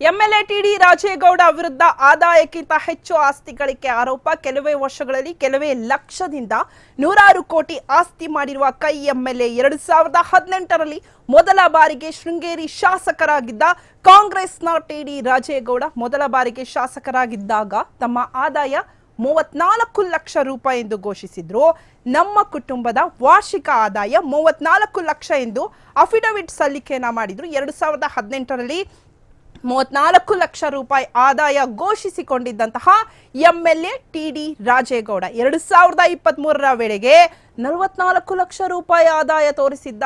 MLA TD Rajegowda ವಿರುದ್ಧ ಆದಾಯಕ್ಕಿಂತ ಹೆಚ್ಚು ಆಸ್ತಿ ಗಳಿಕೆ ಆರೋಪ ಕೆಲವೇ ವರ್ಷಗಳಲ್ಲಿ ಕೆಲವೇ ಲಕ್ಷದಿಂದ ನೂರಾರು ಕೋಟಿ ಆಸ್ತಿ ಮಾಡಿರುವ ಕೈ ಎಂಎಲ್ಎ ಎರಡು ಸಾವಿರದ ಹದಿನೆಂಟರಲ್ಲಿ ಮೊದಲ ಬಾರಿಗೆ ಶೃಂಗೇರಿ ಶಾಸಕರಾಗಿದ್ದ ಕಾಂಗ್ರೆಸ್ನ ಟಿಡಿ ರಾಜೇಗೌಡ ಮೊದಲ ಬಾರಿಗೆ ಶಾಸಕರಾಗಿದ್ದಾಗ ತಮ್ಮ ಆದಾಯ ಮೂವತ್ನಾಲ್ಕು ಲಕ್ಷ ರೂಪಾಯಿ ಎಂದು ಘೋಷಿಸಿದ್ರು. ನಮ್ಮ ಕುಟುಂಬದ ವಾರ್ಷಿಕ ಆದಾಯ ಮೂವತ್ನಾಲ್ಕು ಲಕ್ಷ ಎಂದು ಅಫಿಡವಿಟ್ ಸಲ್ಲಿಕೆಯನ್ನ ಮಾಡಿದ್ರು. ಎರಡು ಸಾವಿರದ ಹದಿನೆಂಟರಲ್ಲಿ ಮೂವತ್ನಾಲ್ಕು ಲಕ್ಷ ರೂಪಾಯಿ ಆದಾಯ ಘೋಷಿಸಿಕೊಂಡಿದ್ದಂತಹ ಎಂಎಲ್ಎ ಟಿ ಡಿ ರಾಜೇಗೌಡ. ಎರಡು ಸಾವಿರದ ಇಪ್ಪತ್ತ್ ಮೂರರ ವೇಳೆಗೆ ನಲವತ್ನಾಲ್ಕು ಲಕ್ಷ ರೂಪಾಯಿ ಆದಾಯ ತೋರಿಸಿದ್ದ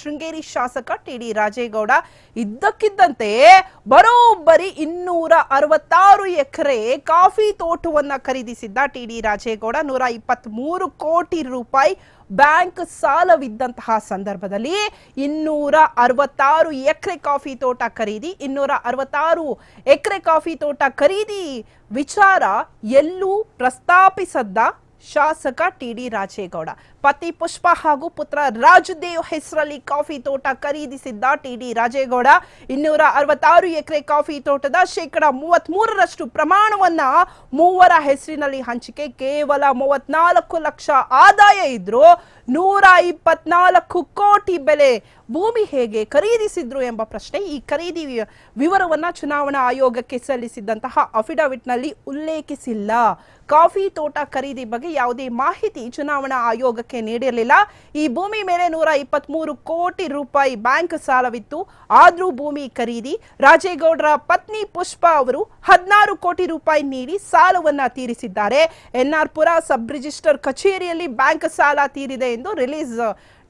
ಶೃಂಗೇರಿ ಶಾಸಕ ಟಿ ಡಿ ರಾಜೇಗೌಡ. ಇದ್ದಕ್ಕಿದ್ದಂತೆ ಬರೋಬ್ಬರಿ ಇನ್ನೂರ ಅರವತ್ತಾರು ಎಕರೆ ಕಾಫಿ ತೋಟವನ್ನ ಖರೀದಿಸಿದ್ದ ಟಿ ಡಿ ರಾಜೇಗೌಡ. ನೂರ ಇಪ್ಪತ್ತ್ ಮೂರು ಕೋಟಿ ರೂಪಾಯಿ ಬ್ಯಾಂಕ್ ಸಾಲವಿದ್ದಂತಹ ಸಂದರ್ಭದಲ್ಲಿ ಇನ್ನೂರ ಅರವತ್ತಾರು ಎಕರೆ ಕಾಫಿ ತೋಟ ಖರೀದಿ, ಇನ್ನೂರ ಅರವತ್ತಾರು ಎಕರೆ ಕಾಫಿ ತೋಟ ಖರೀದಿ ವಿಚಾರ ಎಲ್ಲೂ ಪ್ರಸ್ತಾಪಿಸದ್ದ ಶಾಸಕ ಟಿಡಿ ರಾಜೇಗೌಡ, ಪತಿ ಪುಷ್ಪ ಹಾಗೂ ಪುತ್ರ ರಾಜದೇವ್ ಹೆಸರಲ್ಲಿ ಕಾಫಿ ತೋಟ ಖರೀದಿಸಿದ್ದ ಟಿಡಿ ರಾಜೇಗೌಡ, ಇನ್ನೂರ ಅರವತ್ತಾರು ಎಕರೆ ಕಾಫಿ ತೋಟದ ಶೇಕಡ ಮೂವತ್ತ್ ಮೂರರಷ್ಟು ಪ್ರಮಾಣವನ್ನ ಮೂವರ ಹೆಸರಿನಲ್ಲಿ ಹಂಚಿಕೆ, ಕೇವಲ ಮೂವತ್ನಾಲ್ಕು ಲಕ್ಷ ಆದಾಯ ಇದ್ರು ನೂರ ಇಪ್ಪತ್ನಾಲ್ಕು ಕೋಟಿ ಬೆಲೆ ಭೂಮಿ ಹೇಗೆ ಖರೀದಿಸಿದ್ರು ಎಂಬ ಪ್ರಶ್ನೆ ಈ ಖರೀದಿ ವಿವರವನ್ನ ಚುನಾವಣಾ ಆಯೋಗಕ್ಕೆ ಸಲ್ಲಿಸಿದ್ದಂತಹ ಅಫಿಡವಿಟ್ನಲ್ಲಿ ಉಲ್ಲೇಖಿಸಿಲ್ಲ. ಕಾಫಿ ತೋಟ ಖರೀದಿ ಬಗ್ಗೆ ಯಾವುದೇ ಮಾಹಿತಿ ಚುನಾವಣಾ ಆಯೋಗಕ್ಕೆ ನೀಡಿರಲಿಲ್ಲ. ಈ ಭೂಮಿ ಮೇಲೆ ನೂರ ಇಪ್ಪತ್ಮೂರು ಕೋಟಿ ರೂಪಾಯಿ ಬ್ಯಾಂಕ್ ಸಾಲವಿತ್ತು. ಆದರೂ ಭೂಮಿ ಖರೀದಿ, ರಾಜೇಗೌಡರ ಪತ್ನಿ ಪುಷ್ಪಾ ಅವರು ಹದಿನಾರು ಕೋಟಿ ರೂಪಾಯಿ ನೀಡಿ ಸಾಲವನ್ನ ತೀರಿಸಿದ್ದಾರೆ. ಎನ್ಆರ್ ಪುರ ಸಬ್ ರಿಜಿಸ್ಟರ್ ಕಚೇರಿಯಲ್ಲಿ ಬ್ಯಾಂಕ್ ಸಾಲ ತೀರಿದೆ ಎಂದು release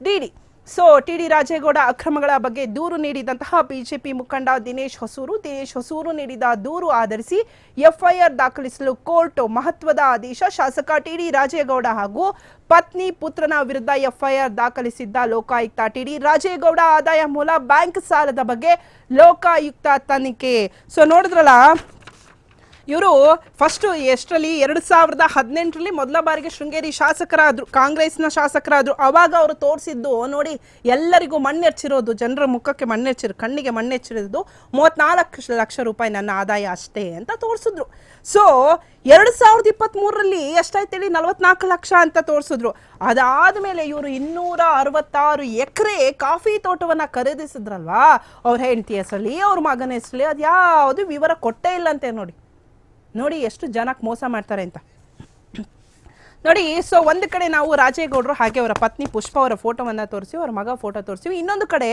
DD so T D Rajegowda ಅಕ್ರಮಗಳ ಬಗ್ಗೆ ದೂರು ನೀಡಿದಂತಹ ಬಿಜೆಪಿ ಮುಖಂಡ ದಿನೇಶ್ ಹೊಸೂರು ದಿನೇಶ್ ಹೊಸೂರು ನೀಡಿದ ದೂರು ಆಧರಿಸಿ ಎಫ್ಐಆರ್ ದಾಖಲಿಸಲು ಕೋರ್ಟ್ ಮಹತ್ವದ ಆದೇಶ ಶಾಸಕ ಟಿ ಡಿ ರಾಜೇಗೌಡ ಹಾಗೂ ಪತ್ನಿ ಪುತ್ರನ ವಿರುದ್ಧ ಎಫ್ಐಆರ್ ದಾಖಲಿಸಿದ್ದ ಲೋಕಾಯುಕ್ತ ಟಿ ಡಿ ರಾಜೇಗೌಡ ಆದಾಯ ಮೂಲ ಬ್ಯಾಂಕ್ ಸಾಲದ ಬಗ್ಗೆ ಲೋಕಾಯುಕ್ತ ತನಿಖೆ ಸೊ ನೋಡಿದ್ರಲ್ಲ ಇವರು ಫಸ್ಟ್ ಎಷ್ಟರಲ್ಲಿ? ಎರಡು ಸಾವಿರದ ಹದಿನೆಂಟರಲ್ಲಿ ಮೊದಲ ಬಾರಿಗೆ ಶೃಂಗೇರಿ ಶಾಸಕರಾದ್ರು, ಕಾಂಗ್ರೆಸ್ನ ಶಾಸಕರಾದ್ರು. ಅವಾಗ ಅವರು ತೋರಿಸಿದ್ದು, ನೋಡಿ, ಎಲ್ಲರಿಗೂ ಮಣ್ಣೆಚ್ಚಿರೋದು, ಜನರ ಮುಖಕ್ಕೆ ಮಣ್ಣೆಚ್ಚಿರೋ, ಕಣ್ಣಿಗೆ ಮಣ್ಣೆಚ್ಚಿರೋದು ಮೂವತ್ನಾಲ್ಕು ಲಕ್ಷ ರೂಪಾಯಿ ನನ್ನ ಆದಾಯ ಅಷ್ಟೇ ಅಂತ ತೋರಿಸಿದ್ರು. ಸೊ ಎರಡು ಸಾವಿರದ ಇಪ್ಪತ್ತ್ ಮೂರರಲ್ಲಿ ಎಷ್ಟಾಯ್ತೇಳಿ ನಲವತ್ನಾಲ್ಕು ಲಕ್ಷ ಅಂತ ತೋರಿಸಿದ್ರು. ಅದಾದ ಮೇಲೆ ಇವರು ಇನ್ನೂರ ಅರವತ್ತಾರು ಎಕರೆ ಕಾಫಿ ತೋಟವನ್ನ ಖರೀದಿಸಿದ್ರಲ್ವಾ? ಅವ್ರ ಹೆಂಡತಿ ಹೆಸರಲ್ಲಿ, ಅವ್ರ ಮಗನ ಹೆಸರಲ್ಲಿ ಅದು ಯಾವುದು ವಿವರ ಕೊಟ್ಟೇ ಇಲ್ಲಂತೆ ನೋಡಿ. ನೋಡಿ ಎಷ್ಟು ಜನಕ್ಕೆ ಮೋಸ ಮಾಡ್ತಾರೆ ಅಂತ. ನೋಡಿ ಸೊ ಒಂದು ಕಡೆ ನಾವು ರಾಜೇಗೌಡರು ಹಾಗೆ ಅವರ ಪತ್ನಿ ಪುಷ್ಪ ಅವರ ಫೋಟೋವನ್ನು ತೋರಿಸಿ, ಅವರ ಮಗ ಫೋಟೋ ತೋರಿಸಿ ಇನ್ನೊಂದು ಕಡೆ